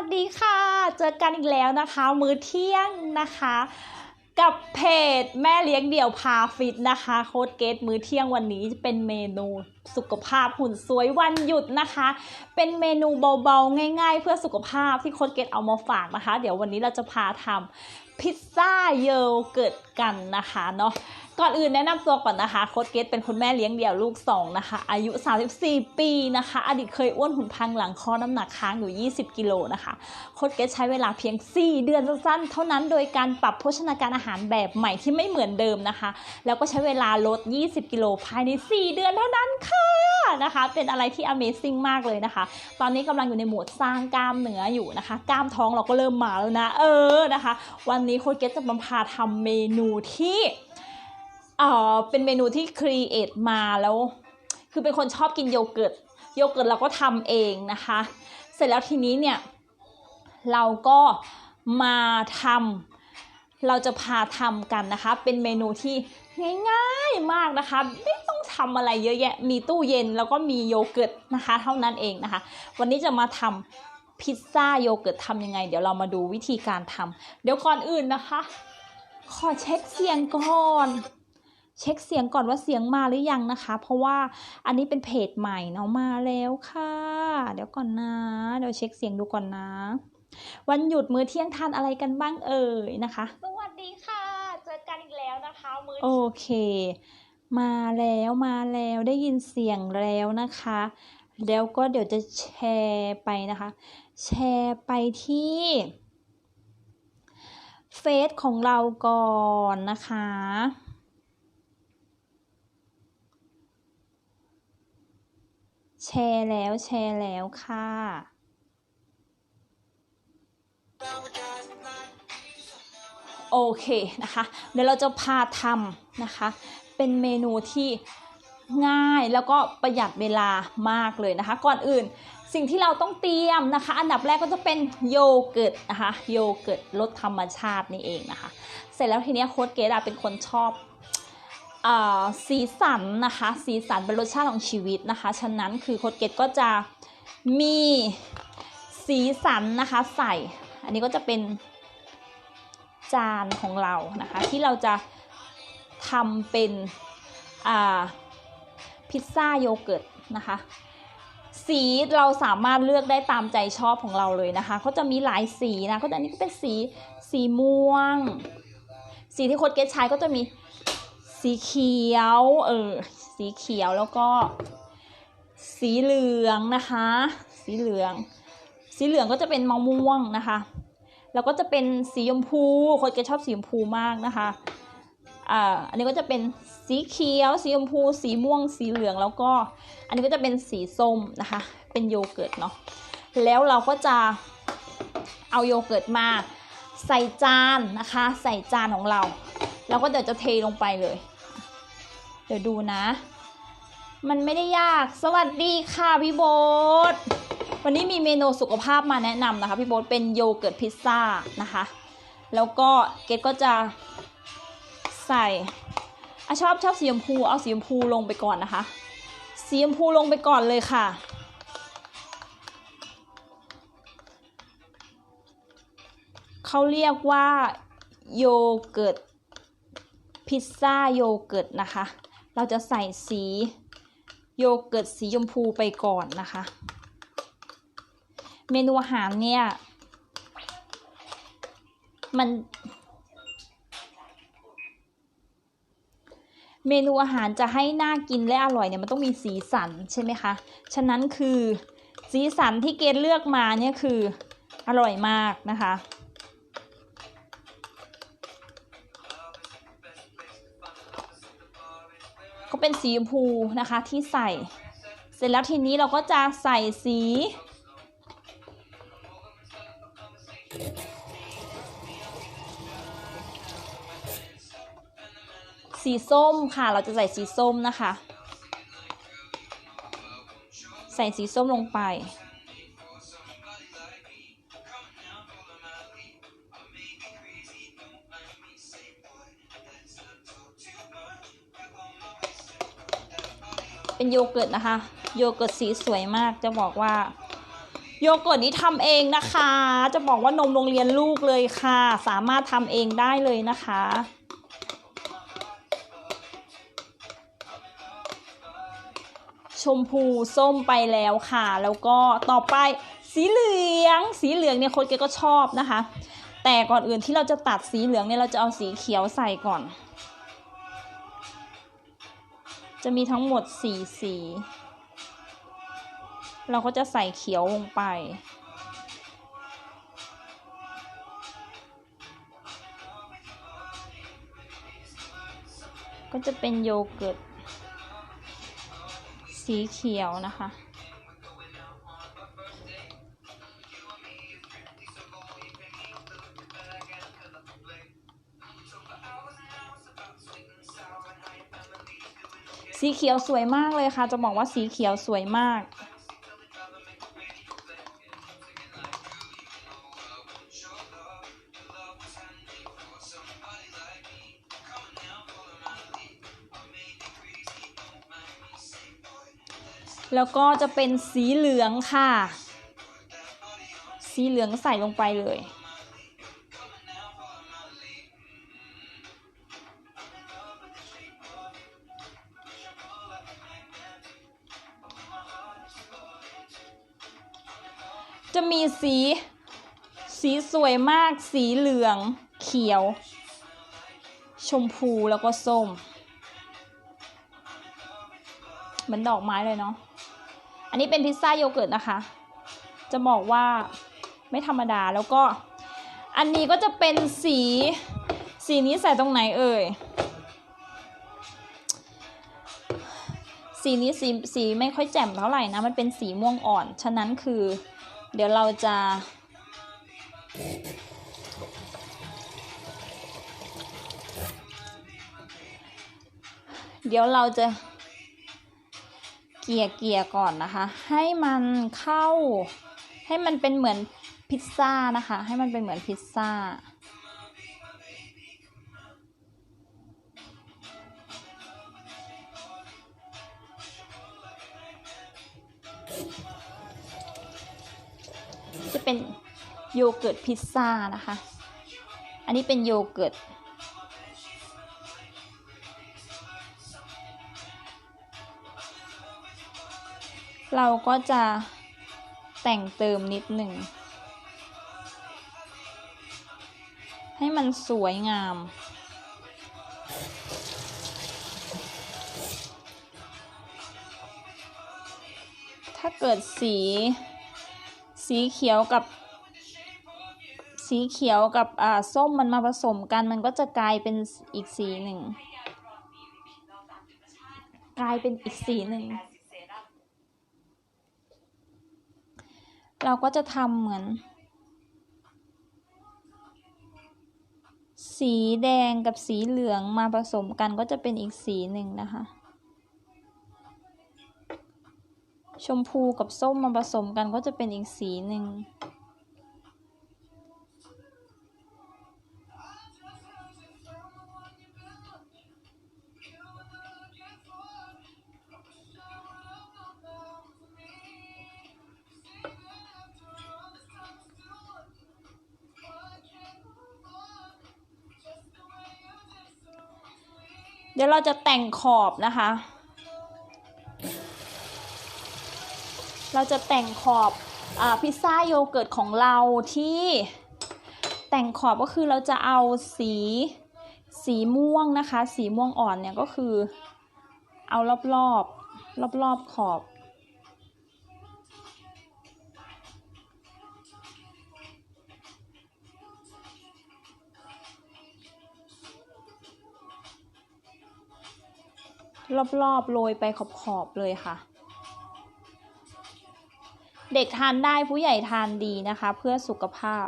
วัสดีค่ะ เจอกันอีกแล้วนะคะ มื้อเที่ยงนะคะ กับเพจแม่เลี้ยงเดี่ยวพาฟิตนะคะโค้ดเกตมื้อเที่ยงวันนี้เป็นเมนูสุขภาพหุ่นสวยวันหยุดนะคะ เป็นเมนูเบาๆ ง่าย ๆ เพื่อสุขภาพที่โค้ดเกตเอามาฝากนะคะ เดี๋ยววันนี้เราจะพาทำ พิซซ่าเยลเกิดกันนะคะเนาะก่อนอื่นแนะนำตัวก่อนนะคะโค้ดเกตเป็นคุณแม่เลี้ยงเดี่ยวลูกสองนะคะ อายุ 34 ปีนะคะ อดีตเคยอ้วนหุ่นพังหลังคอน้ำหนักค้างอยู่ 20 กิโลนะคะโค้ดเกตใช้เวลาเพียง 4 เดือนสั้นๆ เท่านั้นโดยการปรับโภชนาการอาหารแบบใหม่ที่ไม่เหมือนเดิมนะคะ แล้วก็ใช้เวลาลด 20 กิโลภายใน 4 เดือนเท่านั้นค่ะ นะคะ เป็นอะไรที่ Amazing มากเลยนะคะ ตอนนี้กำลังอยู่ในโหมดสร้างกล้ามเนื้ออยู่นะคะ กล้ามท้องเราก็เริ่มมาแล้วนะ เออนะคะ วันนี้โค้ดเกตจะมาพาทำเมนูที่เออเป็นเมนูที่ครีเอทมาแล้ว คือเป็นคนชอบกินโยเกิร์ตโยเกิร์ตเราก็ทำเองนะคะ เสร็จแล้วทีนี้เนี่ยเราก็มาทำเราจะพาทำกันนะคะ เป็นเมนูที่ง่ายๆมากนะคะ ต้องทำอะไรเยอะแยะ มีตู้เย็นแล้วก็มีโยเกิร์ตนะคะ เท่านั้นเองนะคะ วันนี้จะมาทำพิซซ่าโยเกิร์ตทำยังไง เดี๋ยวเรามาดูวิธีการทำเดี๋ยวก่อนอื่นนะคะ ขอเช็คเสียงก่อน เช็คเสียงก่อนว่าเสียงมาหรือยังนะคะ เพราะว่าอันนี้เป็นเพจใหม่เนาะมาแล้วค่ะ เดี๋ยวก่อนนะ เดี๋ยวเช็คเสียงดูก่อนนะ วันหยุดมื้อเที่ยงทานอะไรกันบ้างเอ่ยนะคะ สวัสดีค่ะ เจอกันอีกแล้วนะคะ มื้อโอเค มาแล้วมาแล้วได้ยินเสียงแล้วนะคะ แล้วก็เดี๋ยวจะแชร์ไปนะคะ แชร์ไปที่เฟซของเราก่อนนะคะ แชร์แล้วแชร์แล้วค่ะ โอเคนะคะ เดี๋ยวเราจะพาทำนะคะ เป็นเมนูที่ง่ายแล้วก็ประหยัดเวลามากเลยนะคะ ก่อนอื่นสิ่งที่เราต้องเตรียมนะคะ อันดับแรกก็จะเป็นโยเกิร์ตนะคะโยเกิร์ตรสธรรมชาตินี่เองนะคะ เสร็จแล้วทีเนี้ยโค้ดเกดเป็นคนชอบอสีสันนะคะ สีสันเป็นรสชาติของชีวิตนะคะ ฉะนั้นคือโค้ดเกตก็จะมีสีสันนะคะใส่ อันนี้ก็จะเป็นจานของเรานะคะ ที่เราจะ ทำเป็นพิซซ่าโยเกิร์ตนะคะ สีเราสามารถเลือกได้ตามใจชอบของเราเลยนะคะเขาจะมีหลายสีนะเขาจะอันนี้ก็เป็นสีสีม่วง สีที่โค้ดเกตใช้ก็จะมีสีเขียวเออสีเขียวแล้วก็ สีเหลืองนะคะ สีเหลือง สีเหลืองก็จะเป็นมะม่วงนะคะ แล้วก็จะเป็นสีชมพูคนก็ชอบสีชมพูมากนะคะ อ่าอันนี้ก็จะเป็นสีเขียว สีชมพู สีม่วง สีเหลืองแล้วก็ อันนี้ก็จะเป็นสีส้มนะคะ เป็นโยเกิร์ตเนาะแล้วเราก็จะเอาโยเกิร์ตมาใส่จานนะคะ ใส่จานของเราแล้วก็เดี๋ยวจะเทลงไปเลย เดี๋ยวดูนะ มันไม่ได้ยาก สวัสดีค่ะพี่โบ๊ทวันนี้มีเมนูสุขภาพมาแนะนำนะคะ พี่โบ๊ทเป็นโยเกิร์ตพิซซ่านะคะ แล้วก็เกดก็จะ ใส่อชอบชอบสีชมพูเอาสีชมพูลงไปก่อนนะคะสีชมพูลงไปก่อนเลยค่ะ เขาเรียกว่าโยเกิร์ตพิซซ่าโยเกิร์ตนะคะ เราจะใส่สีโยเกิร์ตสีชมพูไปก่อนนะคะ เมนูอาหารเนี่ย มัน เมนูอาหารจะให้น่ากินและอร่อยเนี่ยมันต้องมีสีสันใช่ไหมคะ ฉะนั้นคือสีสันที่เกณฑ์เลือกมาเนี่ยคืออร่อยมากนะคะ ก็เป็นสีชมพูนะคะที่ใส่ เสร็จแล้วทีนี้เราก็จะใส่สี สีส้มค่ะ เราจะใส่สีส้มนะคะ ใส่สีส้มลงไปเป็นโยเกิร์ตนะคะ โยเกิร์ตสีสวยมากจะบอกว่า โยเกิร์ตนี้ทำเองนะคะ จะบอกว่านมโรงเรียนลูกเลยค่ะ สามารถทำเองได้เลยนะคะ มพูส้มไปแล้วค่ะ แล้วก็ต่อไปสีเหลือง สีเหลืองเนี่ยคนแกก็ชอบนะคะ แต่ก่อนอื่นที่เราจะตัดสีเหลืองเนี่ยเราจะเอาสีเขียวใส่ก่อน จะมีทั้งหมดสี่สี เราก็จะใส่เขียวลงไปก็จะเป็นโยเกิร์ต สีเขียวนะคะ สีเขียวสวยมากเลยค่ะ จะบอกว่าสีเขียวสวยมาก แล้วก็จะเป็นสีเหลืองค่ะ สีเหลืองใส่ลงไปเลยจะมีสี สีสวยมาก สีเหลือง เขียว ชมพูแล้วก็ส้ม เหมือนดอกไม้เลยเนาะ อันนี้เป็นพิซซ่าโยเกิร์ตนะคะ จะบอกว่าไม่ธรรมดาแล้วก็ อันนี้ก็จะเป็นสีสีนี้ใส่ตรงไหนเอ่ย สีนี้สีสีไม่ค่อยแจ่มเท่าไหร่นะ มันเป็นสีม่วงอ่อน ฉะนั้นคือ เดี๋ยวเราจะเดี๋ยวเราจะ กลี่ยเกลี่ยก่อนนะคะ ให้มันเข้า ให้มันเป็นเหมือนพิซซ่านะคะ ให้มันเป็นเหมือนพิซซ่าจะเป็นโยเกิร์ตพิซซ่านะคะ อันนี้เป็นโยเกิร์ต เราก็จะแต่งเติมนิดหนึ่ง ให้มันสวยงาม ถ้าเกิดสี สีเขียวกับ สีเขียวกับอ่าส้มมันมาผสมกันมันก็จะกลายเป็นอีกสีหนึ่ง กลายเป็นอีกสีหนึ่ง เราก็จะทำเหมือน สีแดงกับสีเหลืองมาผสมกันก็จะเป็นอีกสีหนึ่งนะคะ ชมพูกับส้มมาผสมกันก็จะเป็นอีกสีหนึ่ง เดี๋ยวเราจะแต่งขอบนะคะ เราจะแต่งขอบอพิซซ่าโยเกิร์ตของเราที่แต่งขอบก็คือเราจะเอาสีสีม่วงนะคะ สีม่วงอ่อนเนี่ยก็คือเอารอบรอบรอบรอบๆขอบ รอบๆโรยไปขอบๆเลยค่ะ เด็กทานได้ผู้ใหญ่ทานดีนะคะ เพื่อสุขภาพ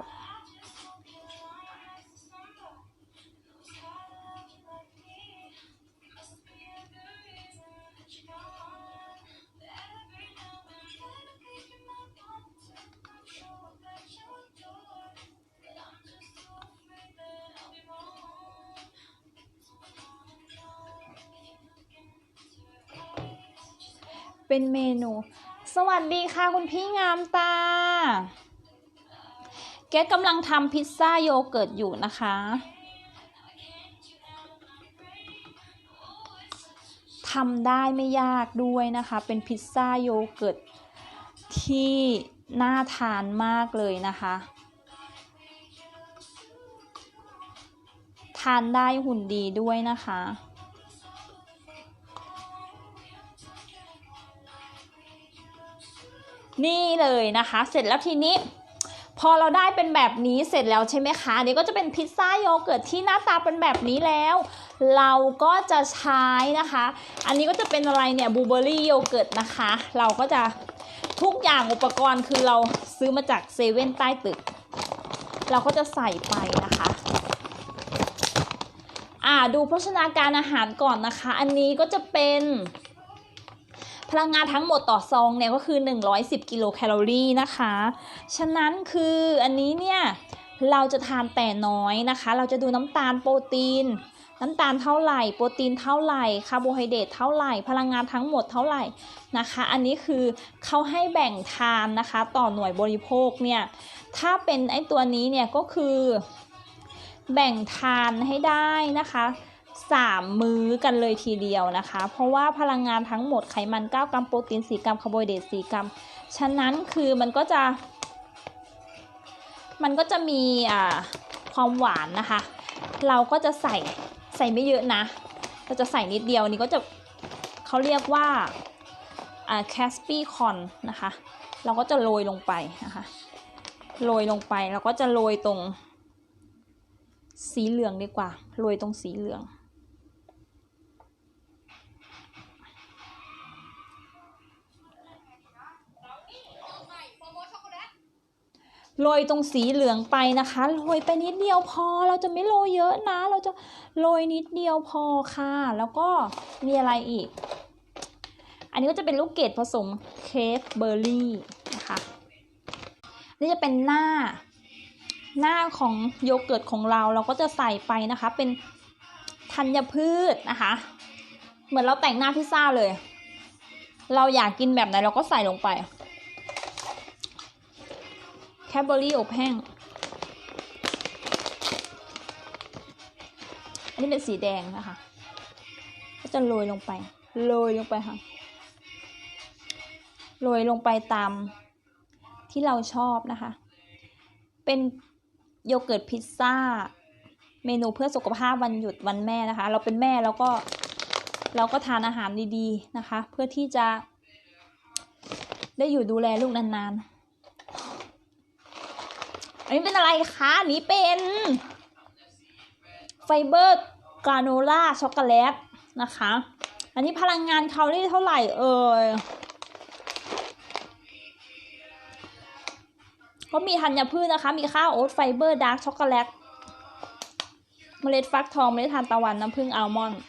เป็นเมนู สวัสดีค่ะคุณพี่งามตาเกกำลังทำพิซซ่าโยเกิร์ตอยู่นะคะทำได้ไม่ยากด้วยนะคะ เป็นพิซซ่าโยเกิร์ตที่น่าทานมากเลยนะคะ ทานได้หุ่นดีด้วยนะคะ นี่เลยนะคะ เสร็จแล้วทีนี้ พอเราได้เป็นแบบนี้เสร็จแล้วใช่ไหมคะอันนี้ก็จะเป็นพิซซ่าโยเกิร์ตที่หน้าตาเป็นแบบนี้แล้ว เราก็จะใช้นะคะ อันนี้ก็จะเป็นอะไรเนี่ยบลูเบอร์รี่โยเกิร์ตนะคะ เราก็จะทุกอย่างอุปกรณ์คือเราซื้อมาจากเซเว่นใต้ตึก เราก็จะใส่ไปนะคะอ่าดูโภชนาการอาหารก่อนนะคะ อันนี้ก็จะเป็น พลังงานทั้งหมดต่อซองเนี่ยก็คือ 110 กิโลแคลอรี่นะคะ ฉะนั้นคืออันนี้เนี่ยเราจะทานแต่น้อยนะคะ เราจะดูน้ำตาลโปรตีน น้ำตาลเท่าไหร่ โปรตีนเท่าไหร่ คาร์โบไฮเดรตเท่าไหร่ พลังงานทั้งหมดเท่าไหร่นะคะ อันนี้คือเขาให้แบ่งทานนะคะต่อหน่วยบริโภคเนี่ย ถ้าเป็นไอตัวนี้เนี่ยก็คือแบ่งทานให้ได้นะคะ สามมื้อกันเลยทีเดียวนะคะ เพราะว่าพลังงานทั้งหมดไขมัน 9 กรัมโปรตีน 4 กรัมคาร์โบไฮเดรต 4 กรัม ฉะนั้นคือมันก็จะ มันก็จะมีอ่าความหวานนะคะ เราก็จะใส่ใส่ไม่เยอะนะ เราจะใส่นิดเดียวนี่ก็จะเขาเรียกว่าอ่าแคสปี้คอนนะคะ เราก็จะโรยลงไปนะคะโรยลงไปแล้วก็จะโรยตรงสีเหลืองดีกว่า โรยตรงสีเหลือง โรยตรงสีเหลืองไปนะคะโรยไปนิดเดียวพอ เราจะไม่โรยเยอะนะ เราจะโรยนิดเดียวพอค่ะ แล้วก็มีอะไรอีก อันนี้ก็จะเป็นลูกเกดผสมเค้กเบอร์รี่นะคะนี่จะเป็นหน้า หน้าของโยเกิร์ตของเราเราก็จะใส่ไปนะคะ เป็นธัญพืชนะคะ เหมือนเราแต่งหน้าพิซซ่าเลย เราอยากกินแบบไหนเราก็ใส่ลงไป แคดเบอรี่อบแห้ง อันนี้เป็นสีแดงนะคะ ก็จะโรยลงไป โรยลงไปค่ะ โรยลงไปตามที่เราชอบนะคะ เป็นโยเกิร์ตพิซซ่า เมนูเพื่อสุขภาพวันหยุดวันแม่นะคะ เราเป็นแม่แล้วก็ เราก็ทานอาหารดีๆนะคะ เพื่อที่จะได้อยู่ดูแลลูกนานๆ อันนี้เป็นอะไรคะอันนี้เป็น ไฟเบอร์กราโนล่าช็อกโกแลตนะคะ อันนี้พลังงานแคลอรี่เท่าไหร่เอ่ยก็มีธัญพืชนะคะ มีข้าวโอ๊ตไฟเบอร์ดาร์กช็อกโกแลต เมล็ดฟักทอง เมล็ดทานตะวัน น้ำผึ้งอัลมอนด์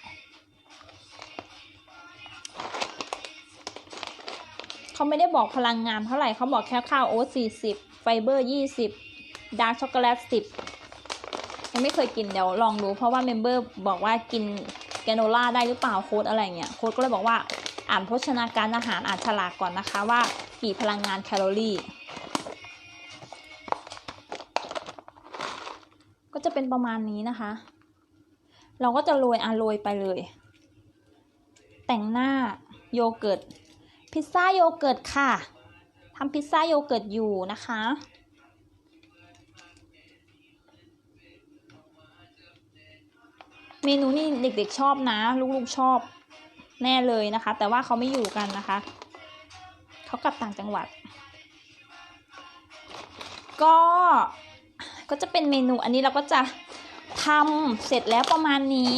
เขาไม่ได้บอกพลังงานเท่าไหร่ เขาบอกแค่ข้าวโอ๊ต40 ไฟเบอร์ 20 ดาร์กช็อกโกแลต10ยังไม่เคยกินเดี๋ยวลองดูเพราะว่าเมมเบอร์บอกว่ากินแกโนล่าได้หรือเปล่าโค้ดอะไรเงี้ยโค้ดก็เลยบอกว่าอ่านโภชนาการอาหารอ่านฉลากก่อนนะคะว่ากี่พลังงานแคลอรี่ ก็จะเป็นประมาณนี้นะคะ เราก็จะโรยอะโรยไปเลย แต่งหน้าโยเกิร์ตพิซซ่าโยเกิร์ตค่ะทำพิซซ่าโยเกิร์ตอยู่นะคะ เมนูนี้เด็กๆชอบนะ ลูกๆชอบแน่เลยนะคะ แต่ว่าเขาไม่อยู่กันนะคะเขากลับต่างจังหวัด ก็ก็จะเป็นเมนูอันนี้เราก็จะทำเสร็จแล้วประมาณนี้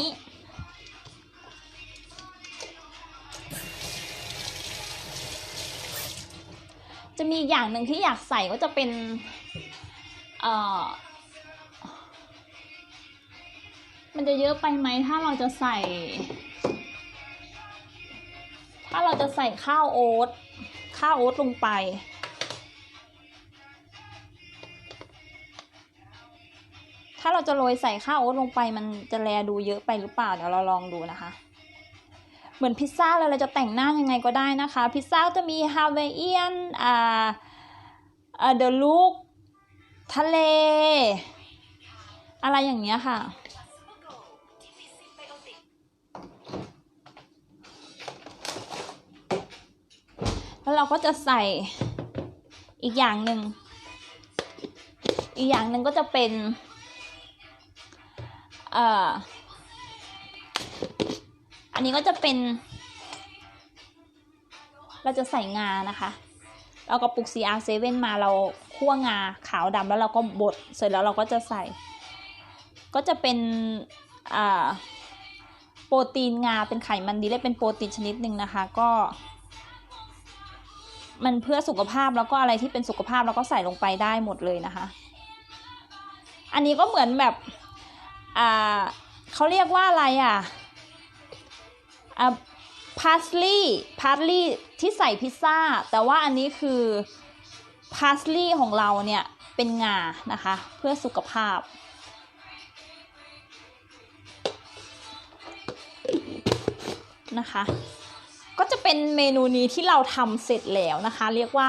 จะมีอย่างหนึ่งที่อยากใส่ก็จะเป็น เอ่อ มันจะเยอะไปไหมถ้าเราจะใส่ ถ้าเราจะใส่ข้าวโอ๊ตข้าวโอ๊ตลงไป ถ้าเราจะโรยใส่ข้าวโอ๊ตลงไป มันจะแลดูเยอะไปหรือเปล่าเดี๋ยวเราลองดูนะคะ เหมือนพิซซ่าเลยเราจะแต่งหน้ายังไงก็ได้นะคะ พิซซ่าจะมีฮาวายเอียนอ่าอ่าเดลูกทะเล อะไรอย่างเนี้ยค่ะ แล้วเราก็จะใส่อีกอย่างหนึ่ง อีกอย่างหนึ่งก็จะเป็น เอ่อ อันนี้ก็จะเป็น เราจะใส่งานะคะ เราก็ปลุก CR7 มาเราคั่วงาขาวดำแล้วเราก็บด เสร็จแล้วเราก็จะใส่ ก็จะเป็น อ่า โปรตีนงาเป็นไขมันดีและเป็นโปรตีนชนิดหนึ่งนะคะ ก็ มันเพื่อสุขภาพแล้วก็อะไรที่เป็นสุขภาพเราก็ใส่ลงไปได้หมดเลยนะคะ อันนี้ก็เหมือนแบบอ่าเขาเรียกว่าอะไรอะอ่าพาสลีย์พาสลีย์ที่ใส่พิซซ่า แต่ว่าอันนี้คือพาสลีย์ของเราเนี่ยเป็นงานะคะ เพื่อสุขภาพ นะคะ ก็จะเป็นเมนูนี้ที่เราทำเสร็จแล้วนะคะ เรียกว่า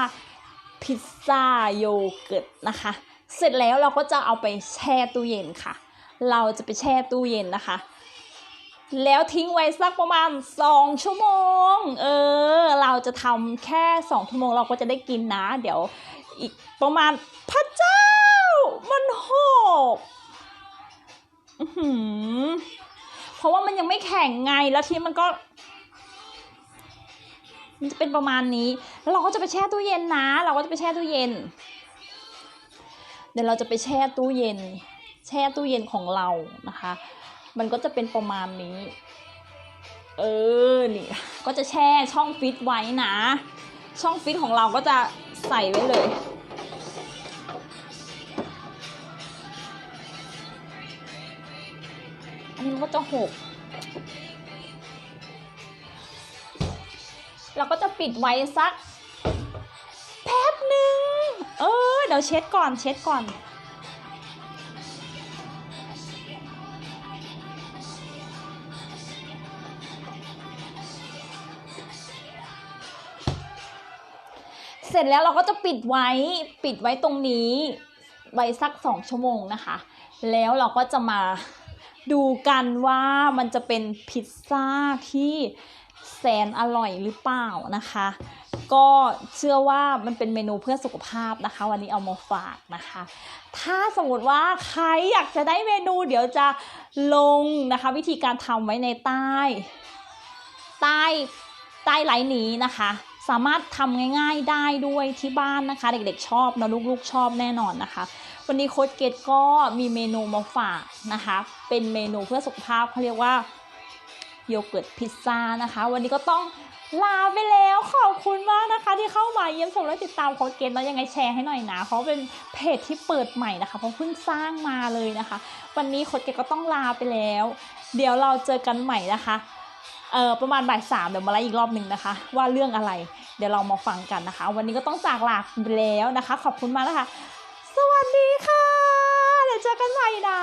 พิซซ่าโยเกิร์ตนะคะ เสร็จแล้วเราก็จะเอาไปแช่ตู้เย็นค่ะ เราจะไปแช่ตู้เย็นนะคะ แล้วทิ้งไว้สักประมาณ 2 ชั่วโมง เออ เราจะทำแค่ 2 ชั่วโมงเราก็จะได้กินนะ เดี๋ยวอีกประมาณพระเจ้า มันหกอื้อหือเพราะว่ามันยังไม่แข็งไงแล้วที่มันก็ มันจะเป็นประมาณนี้ แล้วเราก็จะไปแช่ตู้เย็นนะ เราก็จะไปแช่ตู้เย็น เดี๋ยวเราจะไปแช่ตู้เย็น แช่ตู้เย็นของเรานะคะ มันก็จะเป็นประมาณนี้ เออ นี่ ก็จะแช่ช่องฟิตไว้นะ ช่องฟิตของเราก็จะใส่ไว้เลย ปิดไว้สักแป๊บหนึ่งเออเดี๋ยวเช็ดก่อนเช็ดก่อน เสร็จแล้วเราก็จะปิดไว้ปิดไว้ตรงนี้ ไว้สักสองชั่วโมงนะคะ แล้วเราก็จะมาดูกันว่ามันจะเป็นพิซซ่าที่ แสนอร่อยหรือเปล่านะคะ ก็เชื่อว่ามันเป็นเมนูเพื่อสุขภาพนะคะ วันนี้เอามาฝากนะคะ ถ้าสมมติว่าใครอยากจะได้เมนูเดี๋ยวจะลงนะคะ วิธีการทำไว้ในใต้ ใต้ใต้ไลน์นี้นะคะสามารถทำง่ายๆได้ด้วยที่บ้านนะคะ เด็กๆชอบนะลูกๆชอบแน่นอนนะคะ วันนี้โค้ดเกตก็มีเมนูมาฝากนะคะ เป็นเมนูเพื่อสุขภาพเขาเรียกว่า โยเกิร์ตพิซซ่านะคะ วันนี้ก็ต้องลาไปแล้วขอบคุณมากนะคะ ที่เข้ามาเยี่ยมชมและติดตามโค้ดเกตแล้วยังไงแชร์ให้หน่อยนะ เพราะเป็นเพจที่เปิดใหม่นะคะ เพราะเพิ่งสร้างมาเลยนะคะ วันนี้โค้ดเกตก็ต้องลาไปแล้ว เดี๋ยวเราเจอกันใหม่นะคะเออประมาณบ่ายสามเดี๋ยวมาไล่อีกรอบหนึ่งนะคะ ว่าเรื่องอะไร เดี๋ยวเรามาฟังกันนะคะ วันนี้ก็ต้องจากลาไปแล้วนะคะ ขอบคุณมากนะคะ สวัสดีค่ะ เดี๋ยวเจอกันใหม่นะ